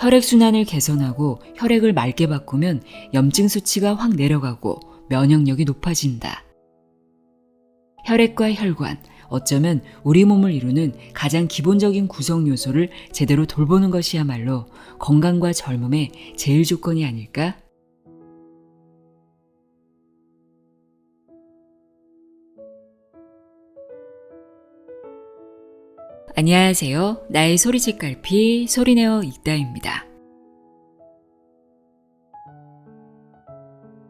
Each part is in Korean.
혈액순환을 개선하고 혈액을 맑게 바꾸면 염증 수치가 확 내려가고 면역력이 높아진다. 혈액과 혈관, 어쩌면 우리 몸을 이루는 가장 기본적인 구성 요소를 제대로 돌보는 것이야말로 건강과 젊음의 제일 조건이 아닐까? 안녕하세요. 나의 소리책 갈피 소리내어 읽다입니다.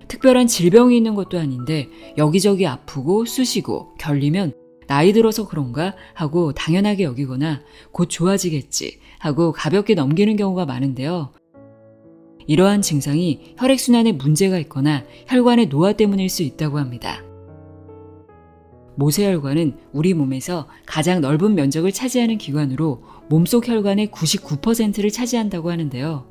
특별한 질병이 있는 것도 아닌데 여기저기 아프고 쑤시고 결리면 나이 들어서 그런가 하고 당연하게 여기거나 곧 좋아지겠지 하고 가볍게 넘기는 경우가 많은데요. 이러한 증상이 혈액순환에 문제가 있거나 혈관의 노화 때문일 수 있다고 합니다. 모세혈관은 우리 몸에서 가장 넓은 면적을 차지하는 기관으로 몸속 혈관의 99%를 차지한다고 하는데요.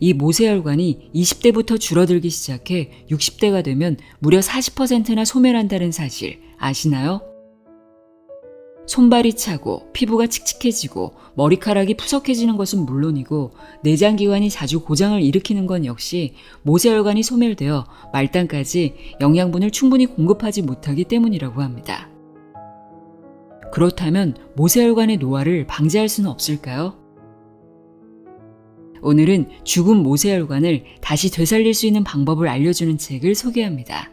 이 모세혈관이 20대부터 줄어들기 시작해 60대가 되면 무려 40%나 소멸한다는 사실 아시나요? 손발이 차고 피부가 칙칙해지고 머리카락이 푸석해지는 것은 물론이고 내장기관이 자주 고장을 일으키는 건 역시 모세혈관이 소멸되어 말단까지 영양분을 충분히 공급하지 못하기 때문이라고 합니다. 그렇다면 모세혈관의 노화를 방지할 수는 없을까요? 오늘은 죽은 모세혈관을 다시 되살릴 수 있는 방법을 알려주는 책을 소개합니다.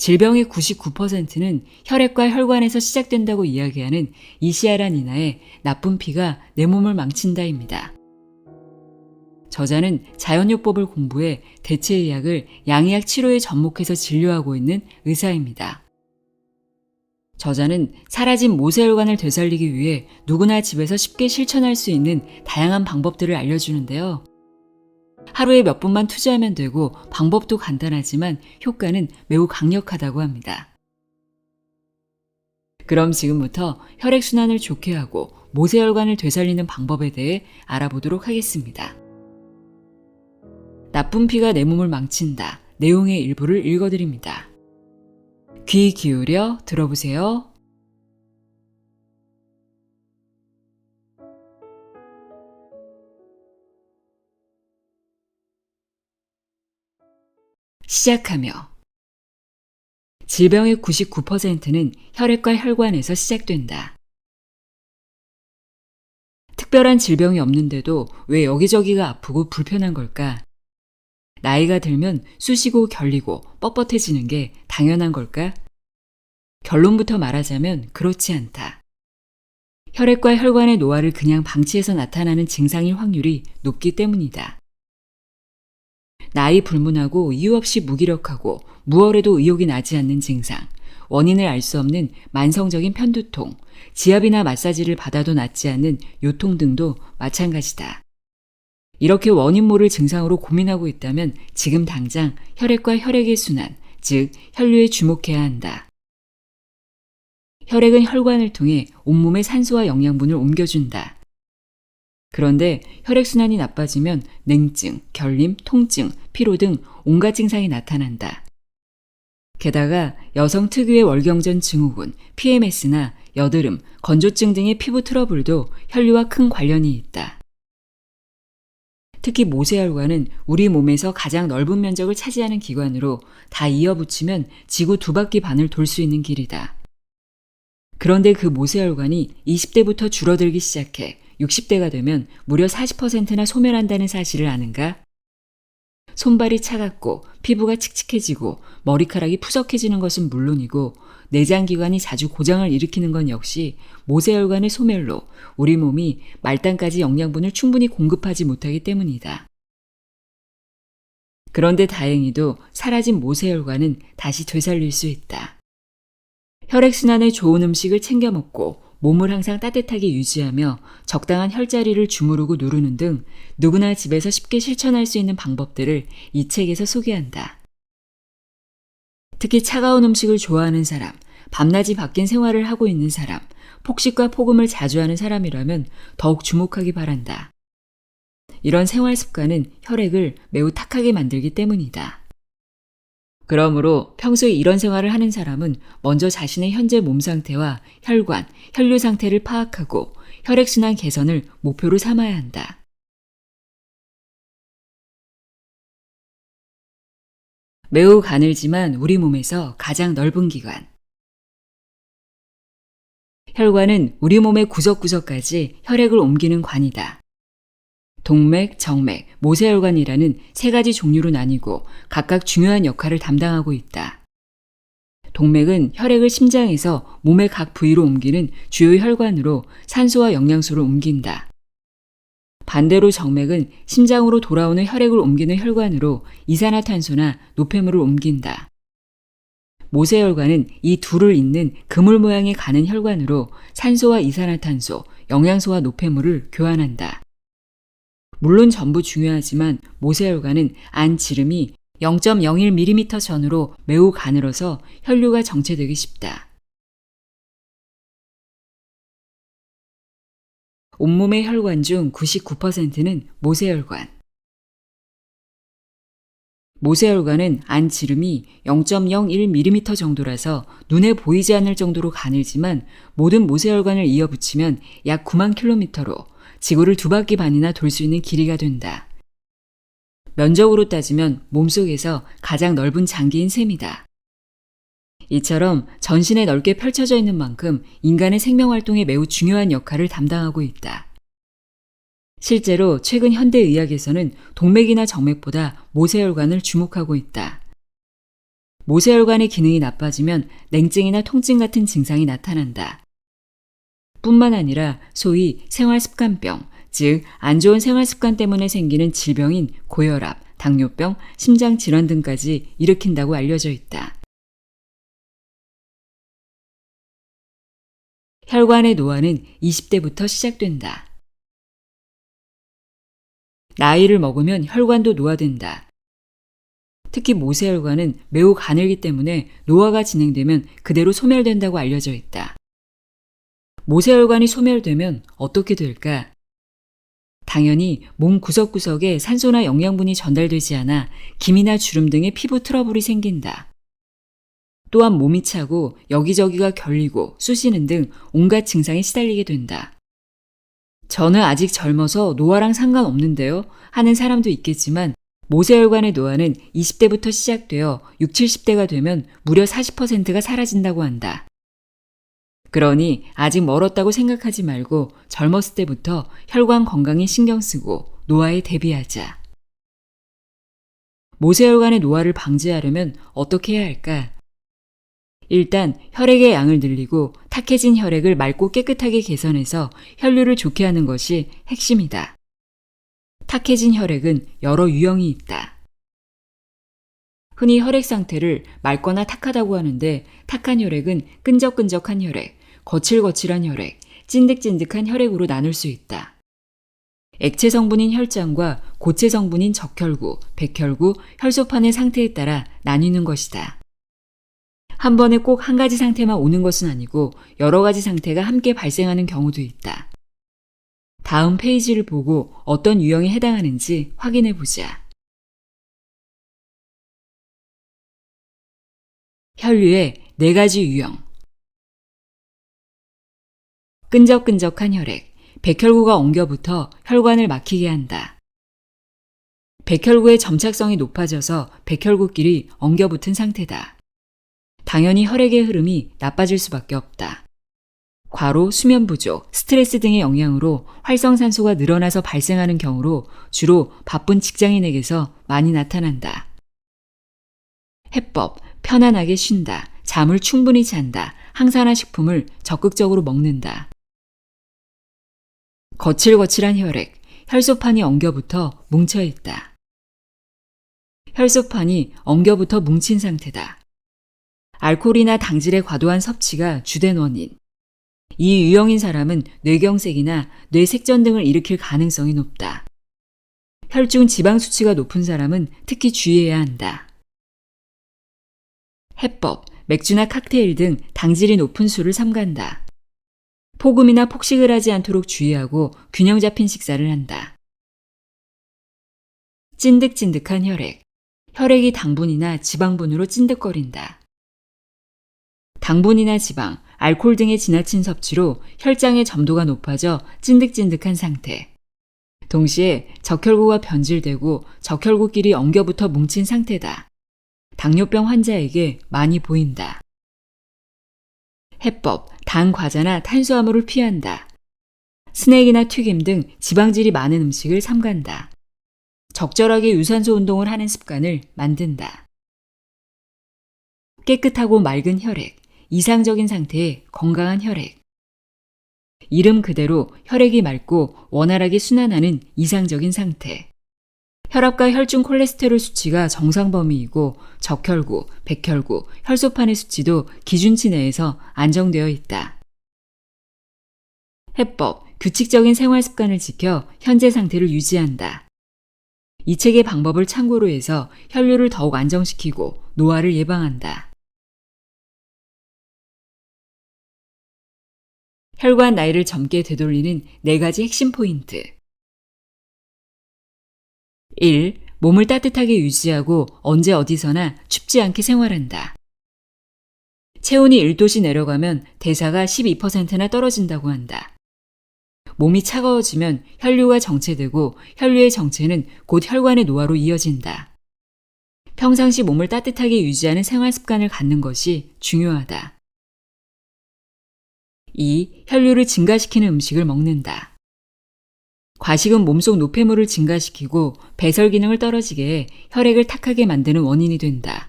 질병의 99%는 혈액과 혈관에서 시작된다고 이야기하는 이시아란 인하의 나쁜 피가 내 몸을 망친다입니다. 저자는 자연요법을 공부해 대체의학을 양의학 치료에 접목해서 진료하고 있는 의사입니다. 저자는 사라진 모세혈관을 되살리기 위해 누구나 집에서 쉽게 실천할 수 있는 다양한 방법들을 알려주는데요. 하루에 몇 분만 투자하면 되고 방법도 간단하지만 효과는 매우 강력하다고 합니다. 그럼 지금부터 혈액순환을 좋게 하고 모세혈관을 되살리는 방법에 대해 알아보도록 하겠습니다. 나쁜 피가 내 몸을 망친다. 내용의 일부를 읽어드립니다. 귀 기울여 들어보세요. 시작하며 질병의 99%는 혈액과 혈관에서 시작된다. 특별한 질병이 없는데도 왜 여기저기가 아프고 불편한 걸까? 나이가 들면 쑤시고 결리고 뻣뻣해지는 게 당연한 걸까? 결론부터 말하자면 그렇지 않다. 혈액과 혈관의 노화를 그냥 방치해서 나타나는 증상일 확률이 높기 때문이다. 나이 불문하고 이유 없이 무기력하고 무얼에도 의욕이 나지 않는 증상, 원인을 알 수 없는 만성적인 편두통, 지압이나 마사지를 받아도 낫지 않는 요통 등도 마찬가지다. 이렇게 원인 모를 증상으로 고민하고 있다면 지금 당장 혈액과 혈액의 순환, 즉 혈류에 주목해야 한다. 혈액은 혈관을 통해 온몸에 산소와 영양분을 옮겨준다. 그런데 혈액순환이 나빠지면 냉증, 결림, 통증, 피로 등 온갖 증상이 나타난다. 게다가 여성 특유의 월경전 증후군, PMS나 여드름, 건조증 등의 피부 트러블도 혈류와 큰 관련이 있다. 특히 모세혈관은 우리 몸에서 가장 넓은 면적을 차지하는 기관으로 다 이어붙이면 지구 두 바퀴 반을 돌 수 있는 길이다. 그런데 그 모세혈관이 20대부터 줄어들기 시작해 60대가 되면 무려 40%나 소멸한다는 사실을 아는가? 손발이 차갑고 피부가 칙칙해지고 머리카락이 푸석해지는 것은 물론이고 내장기관이 자주 고장을 일으키는 건 역시 모세혈관의 소멸로 우리 몸이 말단까지 영양분을 충분히 공급하지 못하기 때문이다. 그런데 다행히도 사라진 모세혈관은 다시 되살릴 수 있다. 혈액순환에 좋은 음식을 챙겨 먹고 몸을 항상 따뜻하게 유지하며 적당한 혈자리를 주무르고 누르는 등 누구나 집에서 쉽게 실천할 수 있는 방법들을 이 책에서 소개한다. 특히 차가운 음식을 좋아하는 사람, 밤낮이 바뀐 생활을 하고 있는 사람, 폭식과 폭음을 자주 하는 사람이라면 더욱 주목하기 바란다. 이런 생활 습관은 혈액을 매우 탁하게 만들기 때문이다. 그러므로 평소에 이런 생활을 하는 사람은 먼저 자신의 현재 몸 상태와 혈관, 혈류 상태를 파악하고 혈액순환 개선을 목표로 삼아야 한다. 매우 가늘지만 우리 몸에서 가장 넓은 기관. 혈관은 우리 몸의 구석구석까지 혈액을 옮기는 관이다. 동맥, 정맥, 모세혈관이라는 세 가지 종류로 나뉘고 각각 중요한 역할을 담당하고 있다. 동맥은 혈액을 심장에서 몸의 각 부위로 옮기는 주요 혈관으로 산소와 영양소를 옮긴다. 반대로 정맥은 심장으로 돌아오는 혈액을 옮기는 혈관으로 이산화탄소나 노폐물을 옮긴다. 모세혈관은 이 둘을 잇는 그물 모양의 가는 혈관으로 산소와 이산화탄소, 영양소와 노폐물을 교환한다. 물론 전부 중요하지만 모세혈관은 안 지름이 0.01mm 전후로 매우 가늘어서 혈류가 정체되기 쉽다. 온몸의 혈관 중 99%는 모세혈관. 모세혈관은 안 지름이 0.01mm 정도라서 눈에 보이지 않을 정도로 가늘지만 모든 모세혈관을 이어 붙이면 약 9만 킬로미터로 지구를 두 바퀴 반이나 돌 수 있는 길이가 된다. 면적으로 따지면 몸속에서 가장 넓은 장기인 셈이다. 이처럼 전신에 넓게 펼쳐져 있는 만큼 인간의 생명 활동에 매우 중요한 역할을 담당하고 있다. 실제로 최근 현대의학에서는 동맥이나 정맥보다 모세혈관을 주목하고 있다. 모세혈관의 기능이 나빠지면 냉증이나 통증 같은 증상이 나타난다. 뿐만 아니라 소위 생활습관병, 즉 안 좋은 생활습관 때문에 생기는 질병인 고혈압, 당뇨병, 심장 질환 등까지 일으킨다고 알려져 있다. 혈관의 노화는 20대부터 시작된다. 나이를 먹으면 혈관도 노화된다. 특히 모세혈관은 매우 가늘기 때문에 노화가 진행되면 그대로 소멸된다고 알려져 있다. 모세혈관이 소멸되면 어떻게 될까? 당연히 몸 구석구석에 산소나 영양분이 전달되지 않아 김이나 주름 등의 피부 트러블이 생긴다. 또한 몸이 차고 여기저기가 결리고 쑤시는 등 온갖 증상에 시달리게 된다. 저는 아직 젊어서 노화랑 상관없는데요 하는 사람도 있겠지만 모세혈관의 노화는 20대부터 시작되어 6, 70대가 되면 무려 40%가 사라진다고 한다. 그러니 아직 멀었다고 생각하지 말고 젊었을 때부터 혈관 건강에 신경 쓰고 노화에 대비하자. 모세혈관의 노화를 방지하려면 어떻게 해야 할까? 일단 혈액의 양을 늘리고 탁해진 혈액을 맑고 깨끗하게 개선해서 혈류를 좋게 하는 것이 핵심이다. 탁해진 혈액은 여러 유형이 있다. 흔히 혈액 상태를 맑거나 탁하다고 하는데 탁한 혈액은 끈적끈적한 혈액, 거칠거칠한 혈액, 찐득찐득한 혈액으로 나눌 수 있다. 액체 성분인 혈장과 고체 성분인 적혈구, 백혈구, 혈소판의 상태에 따라 나뉘는 것이다. 한 번에 꼭 한 가지 상태만 오는 것은 아니고 여러 가지 상태가 함께 발생하는 경우도 있다. 다음 페이지를 보고 어떤 유형에 해당하는지 확인해 보자. 혈류의 네 가지 유형. 끈적끈적한 혈액, 백혈구가 엉겨붙어 혈관을 막히게 한다. 백혈구의 점착성이 높아져서 백혈구끼리 엉겨붙은 상태다. 당연히 혈액의 흐름이 나빠질 수밖에 없다. 과로, 수면 부족, 스트레스 등의 영향으로 활성산소가 늘어나서 발생하는 경우로 주로 바쁜 직장인에게서 많이 나타난다. 해법, 편안하게 쉰다, 잠을 충분히 잔다, 항산화 식품을 적극적으로 먹는다. 거칠거칠한 혈액, 혈소판이 엉겨붙어 뭉쳐 있다. 혈소판이 엉겨붙어 뭉친 상태다. 알코올이나 당질의 과도한 섭취가 주된 원인. 이 유형인 사람은 뇌경색이나 뇌색전 등을 일으킬 가능성이 높다. 혈중 지방 수치가 높은 사람은 특히 주의해야 한다. 해법, 맥주나 칵테일 등 당질이 높은 술을 삼간다. 폭음이나 폭식을 하지 않도록 주의하고 균형 잡힌 식사를 한다. 찐득찐득한 혈액. 혈액이 당분이나 지방분으로 찐득거린다. 당분이나 지방, 알코올 등의 지나친 섭취로 혈장의 점도가 높아져 찐득찐득한 상태. 동시에 적혈구가 변질되고 적혈구끼리 엉겨붙어 뭉친 상태다. 당뇨병 환자에게 많이 보인다. 해법, 단 과자나 탄수화물을 피한다. 스낵이나 튀김 등 지방질이 많은 음식을 삼간다. 적절하게 유산소 운동을 하는 습관을 만든다. 깨끗하고 맑은 혈액, 이상적인 상태의 건강한 혈액. 이름 그대로 혈액이 맑고 원활하게 순환하는 이상적인 상태. 혈압과 혈중 콜레스테롤 수치가 정상 범위이고 적혈구, 백혈구, 혈소판의 수치도 기준치 내에서 안정되어 있다. 해법, 규칙적인 생활 습관을 지켜 현재 상태를 유지한다. 이 책의 방법을 참고로 해서 혈류를 더욱 안정시키고 노화를 예방한다. 혈관 나이를 젊게 되돌리는 네 가지 핵심 포인트. 1. 몸을 따뜻하게 유지하고 언제 어디서나 춥지 않게 생활한다. 체온이 1도씩 내려가면 대사가 12%나 떨어진다고 한다. 몸이 차가워지면 혈류가 정체되고 혈류의 정체는 곧 혈관의 노화로 이어진다. 평상시 몸을 따뜻하게 유지하는 생활 습관을 갖는 것이 중요하다. 2. 혈류를 증가시키는 음식을 먹는다. 과식은 몸속 노폐물을 증가시키고 배설 기능을 떨어지게 해 혈액을 탁하게 만드는 원인이 된다.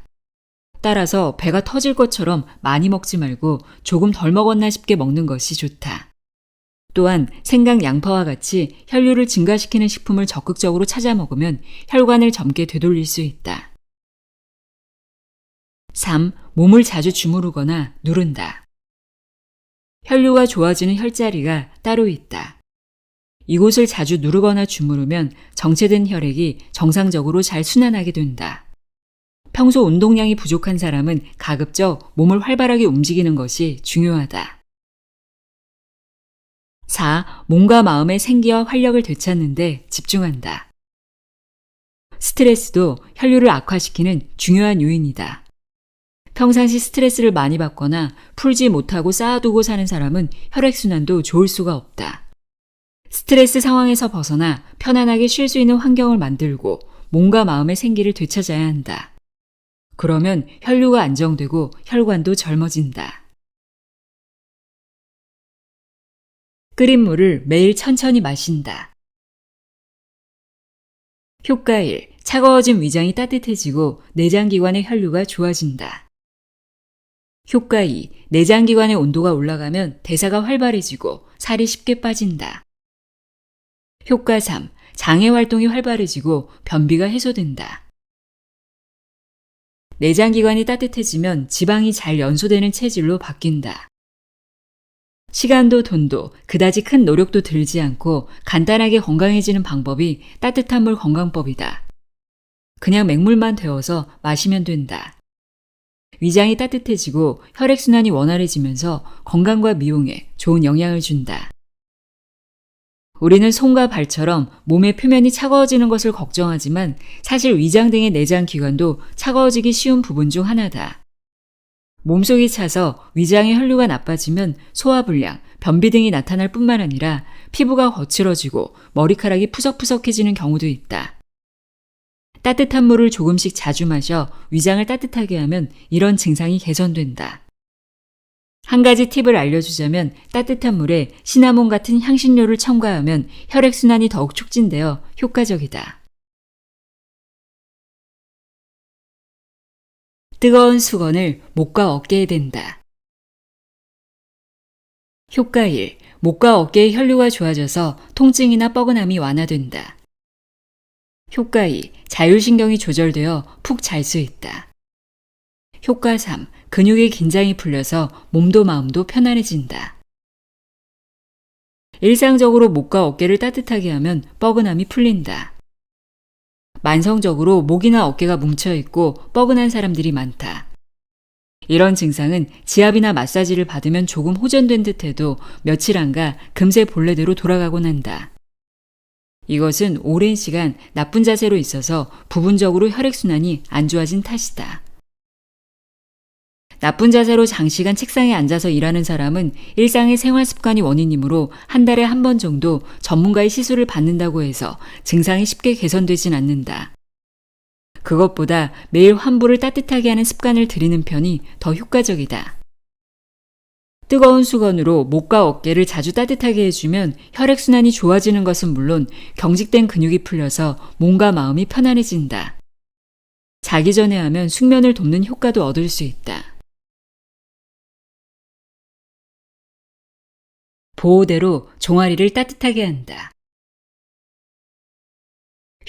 따라서 배가 터질 것처럼 많이 먹지 말고 조금 덜 먹었나 싶게 먹는 것이 좋다. 또한 생강, 양파와 같이 혈류를 증가시키는 식품을 적극적으로 찾아 먹으면 혈관을 젊게 되돌릴 수 있다. 3. 몸을 자주 주무르거나 누른다. 혈류가 좋아지는 혈자리가 따로 있다. 이곳을 자주 누르거나 주무르면 정체된 혈액이 정상적으로 잘 순환하게 된다. 평소 운동량이 부족한 사람은 가급적 몸을 활발하게 움직이는 것이 중요하다. 4. 몸과 마음의 생기와 활력을 되찾는데 집중한다. 스트레스도 혈류를 악화시키는 중요한 요인이다. 평상시 스트레스를 많이 받거나 풀지 못하고 쌓아두고 사는 사람은 혈액순환도 좋을 수가 없다. 스트레스 상황에서 벗어나 편안하게 쉴 수 있는 환경을 만들고 몸과 마음의 생기를 되찾아야 한다. 그러면 혈류가 안정되고 혈관도 젊어진다. 끓인 물을 매일 천천히 마신다. 효과 1. 차가워진 위장이 따뜻해지고 내장기관의 혈류가 좋아진다. 효과 2. 내장기관의 온도가 올라가면 대사가 활발해지고 살이 쉽게 빠진다. 효과 3. 장의 활동이 활발해지고 변비가 해소된다. 내장기관이 따뜻해지면 지방이 잘 연소되는 체질로 바뀐다. 시간도 돈도 그다지 큰 노력도 들지 않고 간단하게 건강해지는 방법이 따뜻한 물 건강법이다. 그냥 맹물만 데워서 마시면 된다. 위장이 따뜻해지고 혈액순환이 원활해지면서 건강과 미용에 좋은 영향을 준다. 우리는 손과 발처럼 몸의 표면이 차가워지는 것을 걱정하지만 사실 위장 등의 내장 기관도 차가워지기 쉬운 부분 중 하나다. 몸속이 차서 위장의 혈류가 나빠지면 소화불량, 변비 등이 나타날 뿐만 아니라 피부가 거칠어지고 머리카락이 푸석푸석해지는 경우도 있다. 따뜻한 물을 조금씩 자주 마셔 위장을 따뜻하게 하면 이런 증상이 개선된다. 한 가지 팁을 알려주자면 따뜻한 물에 시나몬 같은 향신료를 첨가하면 혈액순환이 더욱 촉진되어 효과적이다. 뜨거운 수건을 목과 어깨에 댄다. 효과 1. 목과 어깨의 혈류가 좋아져서 통증이나 뻐근함이 완화된다. 효과 2. 자율신경이 조절되어 푹 잘 수 있다. 효과 3. 근육의 긴장이 풀려서 몸도 마음도 편안해진다. 일상적으로 목과 어깨를 따뜻하게 하면 뻐근함이 풀린다. 만성적으로 목이나 어깨가 뭉쳐있고 뻐근한 사람들이 많다. 이런 증상은 지압이나 마사지를 받으면 조금 호전된 듯 해도 며칠 안 가 금세 본래대로 돌아가곤 한다. 이것은 오랜 시간 나쁜 자세로 있어서 부분적으로 혈액순환이 안 좋아진 탓이다. 나쁜 자세로 장시간 책상에 앉아서 일하는 사람은 일상의 생활 습관이 원인이므로 한 달에 한 번 정도 전문가의 시술을 받는다고 해서 증상이 쉽게 개선되진 않는다. 그것보다 매일 환부를 따뜻하게 하는 습관을 들이는 편이 더 효과적이다. 뜨거운 수건으로 목과 어깨를 자주 따뜻하게 해주면 혈액순환이 좋아지는 것은 물론 경직된 근육이 풀려서 몸과 마음이 편안해진다. 자기 전에 하면 숙면을 돕는 효과도 얻을 수 있다. 보호대로 종아리를 따뜻하게 한다.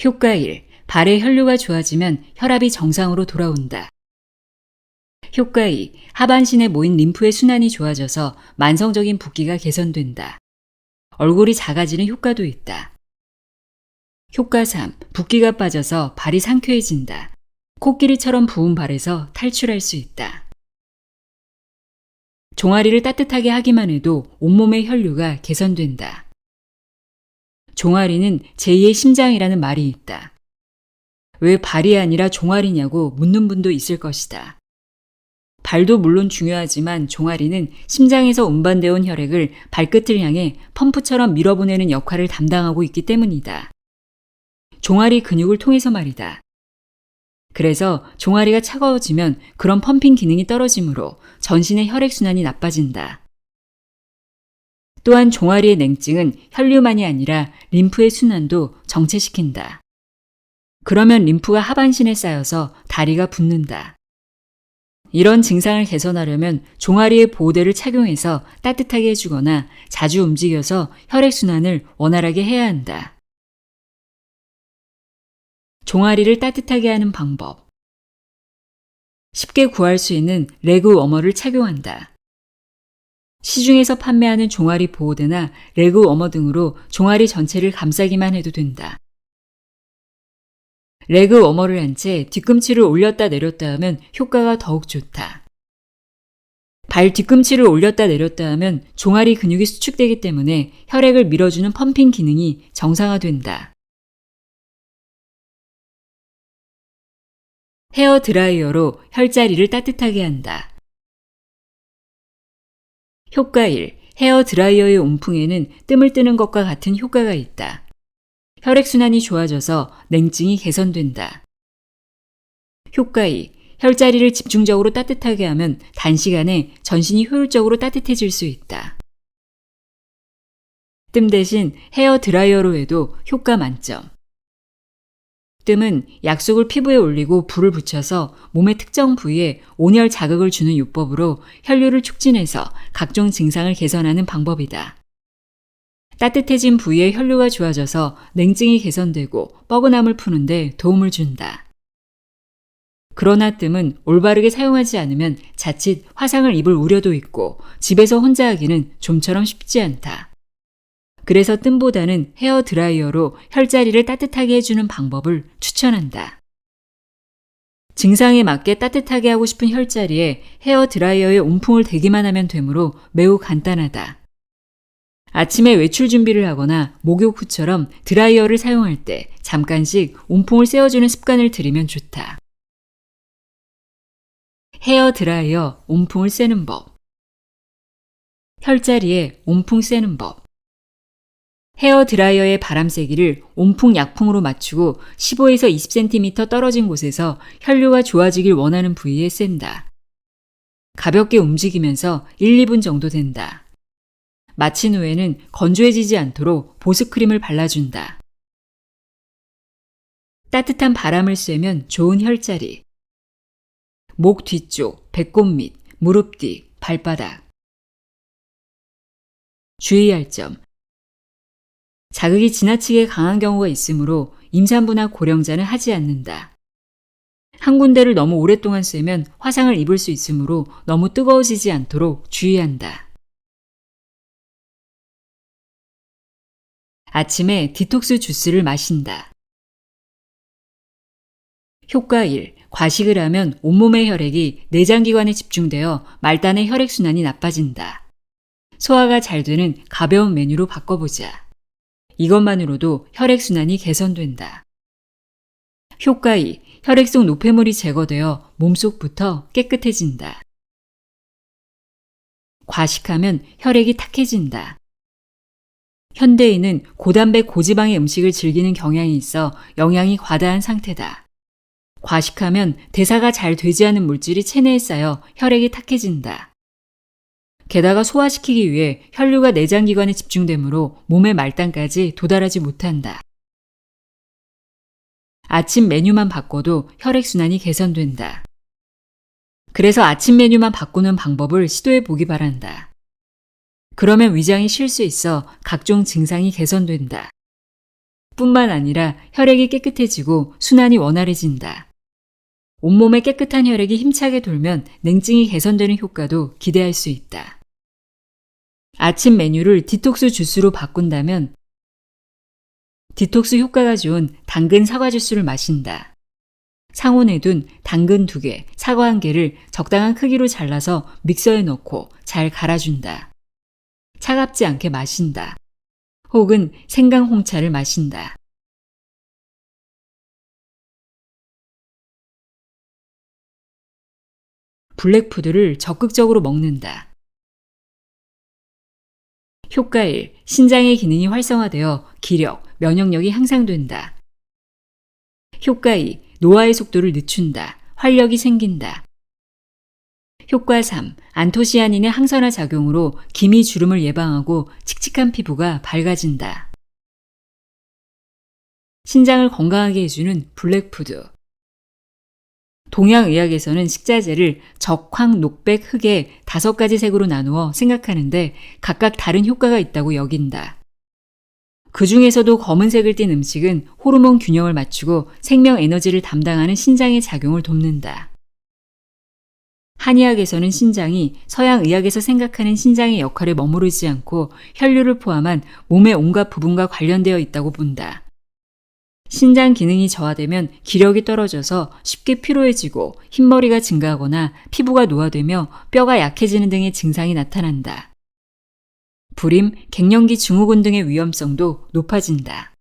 효과 1. 발의 혈류가 좋아지면 혈압이 정상으로 돌아온다. 효과 2. 하반신에 모인 림프의 순환이 좋아져서 만성적인 붓기가 개선된다. 얼굴이 작아지는 효과도 있다. 효과 3. 붓기가 빠져서 발이 상쾌해진다. 코끼리처럼 부은 발에서 탈출할 수 있다. 종아리를 따뜻하게 하기만 해도 온몸의 혈류가 개선된다. 종아리는 제2의 심장이라는 말이 있다. 왜 발이 아니라 종아리냐고 묻는 분도 있을 것이다. 발도 물론 중요하지만 종아리는 심장에서 운반되어 온 혈액을 발끝을 향해 펌프처럼 밀어보내는 역할을 담당하고 있기 때문이다. 종아리 근육을 통해서 말이다. 그래서 종아리가 차가워지면 그런 펌핑 기능이 떨어지므로 전신의 혈액순환이 나빠진다. 또한 종아리의 냉증은 혈류만이 아니라 림프의 순환도 정체시킨다. 그러면 림프가 하반신에 쌓여서 다리가 붓는다. 이런 증상을 개선하려면 종아리의 보호대를 착용해서 따뜻하게 해주거나 자주 움직여서 혈액순환을 원활하게 해야 한다. 종아리를 따뜻하게 하는 방법. 쉽게 구할 수 있는 레그 워머를 착용한다. 시중에서 판매하는 종아리 보호대나 레그 워머 등으로 종아리 전체를 감싸기만 해도 된다. 레그 워머를 한 채 뒤꿈치를 올렸다 내렸다 하면 효과가 더욱 좋다. 발 뒤꿈치를 올렸다 내렸다 하면 종아리 근육이 수축되기 때문에 혈액을 밀어주는 펌핑 기능이 정상화된다. 헤어 드라이어로 혈자리를 따뜻하게 한다. 효과 1. 헤어 드라이어의 온풍에는 뜸을 뜨는 것과 같은 효과가 있다. 혈액순환이 좋아져서 냉증이 개선된다. 효과 2. 혈자리를 집중적으로 따뜻하게 하면 단시간에 전신이 효율적으로 따뜻해질 수 있다. 뜸 대신 헤어 드라이어로 해도 효과 만점. 뜸은 약속을 피부에 올리고 불을 붙여서 몸의 특정 부위에 온열 자극을 주는 요법으로 혈류를 촉진해서 각종 증상을 개선하는 방법이다. 따뜻해진 부위의 혈류가 좋아져서 냉증이 개선되고 뻐근함을 푸는데 도움을 준다. 그러나 뜸은 올바르게 사용하지 않으면 자칫 화상을 입을 우려도 있고 집에서 혼자 하기는 좀처럼 쉽지 않다. 그래서 뜸보다는 헤어 드라이어로 혈자리를 따뜻하게 해주는 방법을 추천한다. 증상에 맞게 따뜻하게 하고 싶은 혈자리에 헤어 드라이어에 온풍을 대기만 하면 되므로 매우 간단하다. 아침에 외출 준비를 하거나 목욕 후처럼 드라이어를 사용할 때 잠깐씩 온풍을 쐬어주는 습관을 들이면 좋다. 헤어 드라이어 온풍을 쐬는 법. 혈자리에 온풍 쐬는 법. 헤어 드라이어의 바람 세기를 온풍 약풍으로 맞추고 15에서 20cm 떨어진 곳에서 혈류가 좋아지길 원하는 부위에 쐰다. 가볍게 움직이면서 1, 2분 정도 된다. 마친 후에는 건조해지지 않도록 보습 크림을 발라준다. 따뜻한 바람을 쐬면 좋은 혈자리. 목 뒤쪽, 배꼽 밑, 무릎 뒤, 발바닥. 주의할 점. 자극이 지나치게 강한 경우가 있으므로 임산부나 고령자는 하지 않는다. 한 군데를 너무 오랫동안 쐬면 화상을 입을 수 있으므로 너무 뜨거워지지 않도록 주의한다. 아침에 디톡스 주스를 마신다. 효과 1. 과식을 하면 온몸의 혈액이 내장기관에 집중되어 말단의 혈액순환이 나빠진다. 소화가 잘 되는 가벼운 메뉴로 바꿔보자. 이것만으로도 혈액순환이 개선된다. 효과 2. 혈액 속 노폐물이 제거되어 몸속부터 깨끗해진다. 과식하면 혈액이 탁해진다. 현대인은 고단백 고지방의 음식을 즐기는 경향이 있어 영양이 과다한 상태다. 과식하면 대사가 잘 되지 않은 물질이 체내에 쌓여 혈액이 탁해진다. 게다가 소화시키기 위해 혈류가 내장기관에 집중되므로 몸의 말단까지 도달하지 못한다. 아침 메뉴만 바꿔도 혈액순환이 개선된다. 그래서 아침 메뉴만 바꾸는 방법을 시도해 보기 바란다. 그러면 위장이 쉴 수 있어 각종 증상이 개선된다. 뿐만 아니라 혈액이 깨끗해지고 순환이 원활해진다. 온몸에 깨끗한 혈액이 힘차게 돌면 냉증이 개선되는 효과도 기대할 수 있다. 아침 메뉴를 디톡스 주스로 바꾼다면 디톡스 효과가 좋은 당근 사과 주스를 마신다. 상온에 둔 당근 2개, 사과 1개를 적당한 크기로 잘라서 믹서에 넣고 잘 갈아준다. 차갑지 않게 마신다. 혹은 생강 홍차를 마신다. 블랙푸드를 적극적으로 먹는다. 효과 1. 신장의 기능이 활성화되어 기력, 면역력이 향상된다. 효과 2. 노화의 속도를 늦춘다. 활력이 생긴다. 효과 3. 안토시아닌의 항산화 작용으로 기미 주름을 예방하고 칙칙한 피부가 밝아진다. 신장을 건강하게 해주는 블랙푸드. 동양의학에서는 식자재를 적황, 녹백, 흑의 다섯 가지 색으로 나누어 생각하는데 각각 다른 효과가 있다고 여긴다. 그 중에서도 검은색을 띤 음식은 호르몬 균형을 맞추고 생명 에너지를 담당하는 신장의 작용을 돕는다. 한의학에서는 신장이 서양 의학에서 생각하는 신장의 역할에 머무르지 않고 혈류를 포함한 몸의 온갖 부분과 관련되어 있다고 본다. 신장 기능이 저하되면 기력이 떨어져서 쉽게 피로해지고 흰머리가 증가하거나 피부가 노화되며 뼈가 약해지는 등의 증상이 나타난다. 불임, 갱년기 증후군 등의 위험성도 높아진다.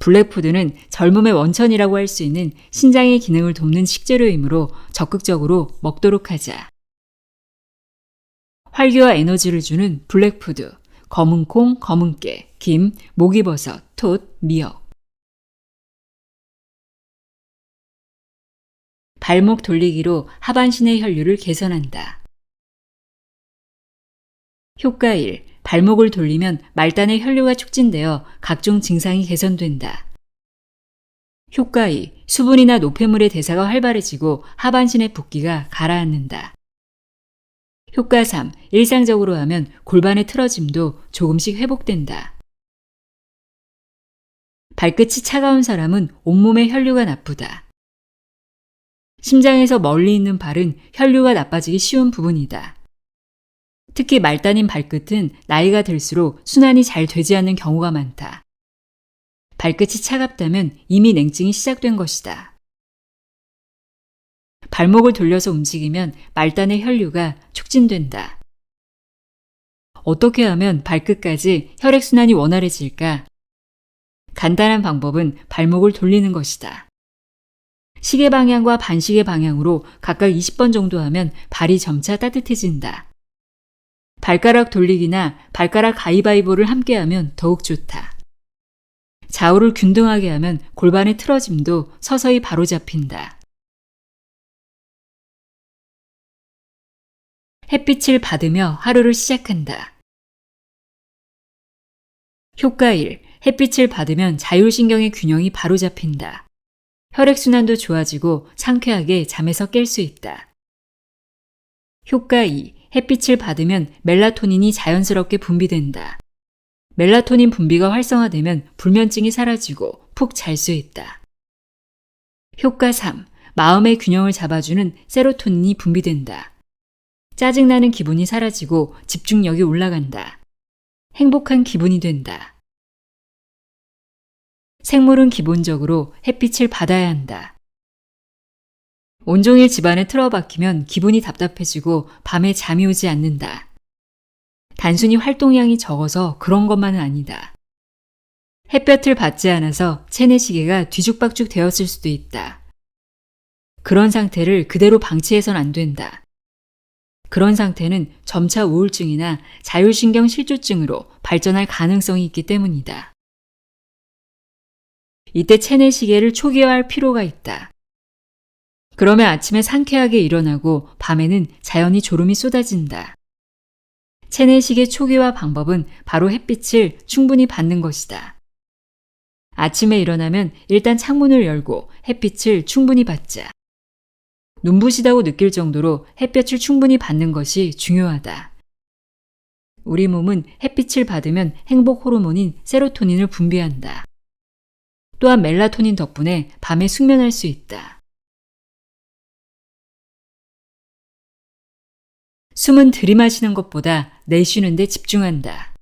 블랙푸드는 젊음의 원천이라고 할 수 있는 신장의 기능을 돕는 식재료이므로 적극적으로 먹도록 하자. 활기와 에너지를 주는 블랙푸드, 검은콩, 검은깨, 김, 목이버섯, 톳, 미역. 발목 돌리기로 하반신의 혈류를 개선한다. 효과 1. 발목을 돌리면 말단의 혈류가 촉진되어 각종 증상이 개선된다. 효과 2. 수분이나 노폐물의 대사가 활발해지고 하반신의 붓기가 가라앉는다. 효과 3. 일상적으로 하면 골반의 틀어짐도 조금씩 회복된다. 발끝이 차가운 사람은 온몸의 혈류가 나쁘다. 심장에서 멀리 있는 발은 혈류가 나빠지기 쉬운 부분이다. 특히 말단인 발끝은 나이가 들수록 순환이 잘 되지 않는 경우가 많다. 발끝이 차갑다면 이미 냉증이 시작된 것이다. 발목을 돌려서 움직이면 말단의 혈류가 촉진된다. 어떻게 하면 발끝까지 혈액순환이 원활해질까? 간단한 방법은 발목을 돌리는 것이다. 시계 방향과 반시계 방향으로 각각 20번 정도 하면 발이 점차 따뜻해진다. 발가락 돌리기나 발가락 가위바위보를 함께 하면 더욱 좋다. 좌우를 균등하게 하면 골반의 틀어짐도 서서히 바로잡힌다. 햇빛을 받으며 하루를 시작한다. 효과 1. 햇빛을 받으면 자율신경의 균형이 바로잡힌다. 혈액순환도 좋아지고 상쾌하게 잠에서 깰 수 있다. 효과 2. 햇빛을 받으면 멜라토닌이 자연스럽게 분비된다. 멜라토닌 분비가 활성화되면 불면증이 사라지고 푹 잘 수 있다. 효과 3. 마음의 균형을 잡아주는 세로토닌이 분비된다. 짜증나는 기분이 사라지고 집중력이 올라간다. 행복한 기분이 된다. 생물은 기본적으로 햇빛을 받아야 한다. 온종일 집안에 틀어박히면 기분이 답답해지고 밤에 잠이 오지 않는다. 단순히 활동량이 적어서 그런 것만은 아니다. 햇볕을 받지 않아서 체내시계가 뒤죽박죽 되었을 수도 있다. 그런 상태를 그대로 방치해선 안 된다. 그런 상태는 점차 우울증이나 자율신경 실조증으로 발전할 가능성이 있기 때문이다. 이때 체내 시계를 초기화할 필요가 있다. 그러면 아침에 상쾌하게 일어나고 밤에는 자연히 졸음이 쏟아진다. 체내 시계 초기화 방법은 바로 햇빛을 충분히 받는 것이다. 아침에 일어나면 일단 창문을 열고 햇빛을 충분히 받자. 눈부시다고 느낄 정도로 햇볕을 충분히 받는 것이 중요하다. 우리 몸은 햇빛을 받으면 행복 호르몬인 세로토닌을 분비한다. 또한 멜라토닌 덕분에 밤에 숙면할 수 있다. 숨은 들이마시는 것보다 내쉬는 데 집중한다.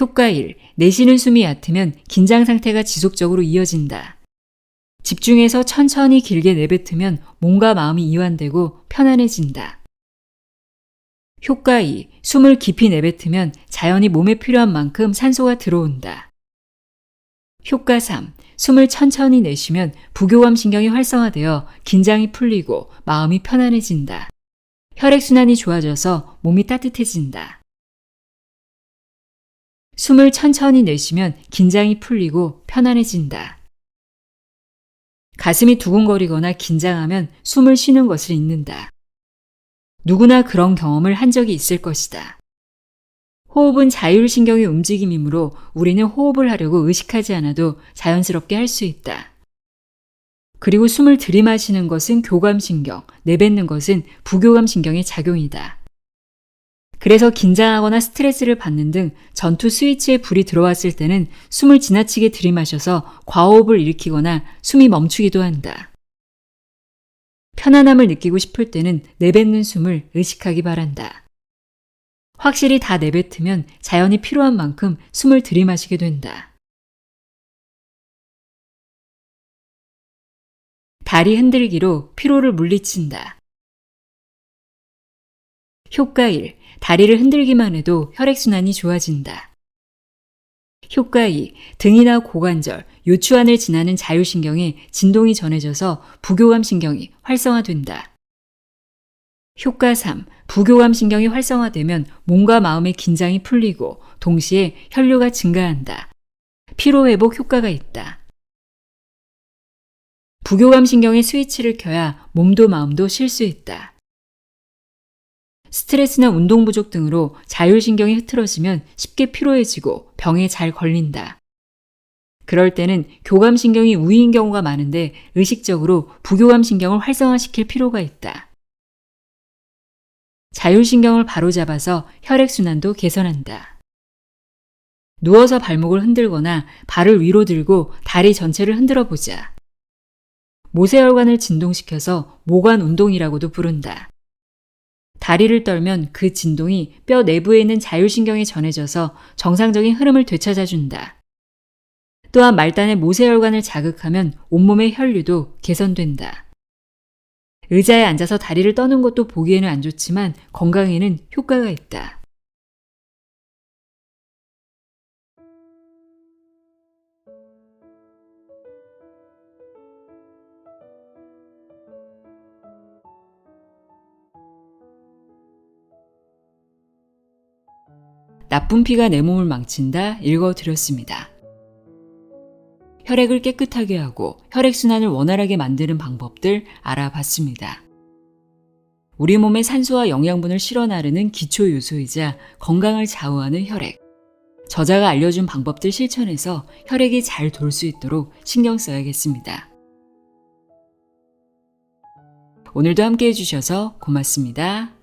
효과 1. 내쉬는 숨이 얕으면 긴장 상태가 지속적으로 이어진다. 집중해서 천천히 길게 내뱉으면 몸과 마음이 이완되고 편안해진다. 효과 2. 숨을 깊이 내뱉으면 자연히 몸에 필요한 만큼 산소가 들어온다. 효과 3. 숨을 천천히 내쉬면 부교감 신경이 활성화되어 긴장이 풀리고 마음이 편안해진다. 혈액순환이 좋아져서 몸이 따뜻해진다. 숨을 천천히 내쉬면 긴장이 풀리고 편안해진다. 가슴이 두근거리거나 긴장하면 숨을 쉬는 것을 잊는다. 누구나 그런 경험을 한 적이 있을 것이다. 호흡은 자율신경의 움직임이므로 우리는 호흡을 하려고 의식하지 않아도 자연스럽게 할 수 있다. 그리고 숨을 들이마시는 것은 교감신경, 내뱉는 것은 부교감신경의 작용이다. 그래서 긴장하거나 스트레스를 받는 등 전투 스위치에 불이 들어왔을 때는 숨을 지나치게 들이마셔서 과호흡을 일으키거나 숨이 멈추기도 한다. 편안함을 느끼고 싶을 때는 내뱉는 숨을 의식하기 바란다. 확실히 다 내뱉으면 자연이 필요한 만큼 숨을 들이마시게 된다. 다리 흔들기로 피로를 물리친다. 효과 1. 다리를 흔들기만 해도 혈액순환이 좋아진다. 효과 2. 등이나 고관절, 요추안을 지나는 자율신경에 진동이 전해져서 부교감 신경이 활성화된다. 효과 3. 부교감 신경이 활성화되면 몸과 마음의 긴장이 풀리고 동시에 혈류가 증가한다. 피로회복 효과가 있다. 부교감 신경의 스위치를 켜야 몸도 마음도 쉴 수 있다. 스트레스나 운동 부족 등으로 자율신경이 흐트러지면 쉽게 피로해지고 병에 잘 걸린다. 그럴 때는 교감신경이 우위인 경우가 많은데 의식적으로 부교감신경을 활성화시킬 필요가 있다. 자율신경을 바로잡아서 혈액순환도 개선한다. 누워서 발목을 흔들거나 발을 위로 들고 다리 전체를 흔들어 보자. 모세혈관을 진동시켜서 모관 운동이라고도 부른다. 다리를 떨면 그 진동이 뼈 내부에 있는 자율신경에 전해져서 정상적인 흐름을 되찾아준다. 또한 말단의 모세혈관을 자극하면 온몸의 혈류도 개선된다. 의자에 앉아서 다리를 떠는 것도 보기에는 안 좋지만 건강에는 효과가 있다. 나쁜 피가 내 몸을 망친다 읽어드렸습니다. 혈액을 깨끗하게 하고 혈액순환을 원활하게 만드는 방법들 알아봤습니다. 우리 몸에 산소와 영양분을 실어 나르는 기초 요소이자 건강을 좌우하는 혈액. 저자가 알려준 방법들 실천해서 혈액이 잘 돌 수 있도록 신경 써야겠습니다. 오늘도 함께 해주셔서 고맙습니다.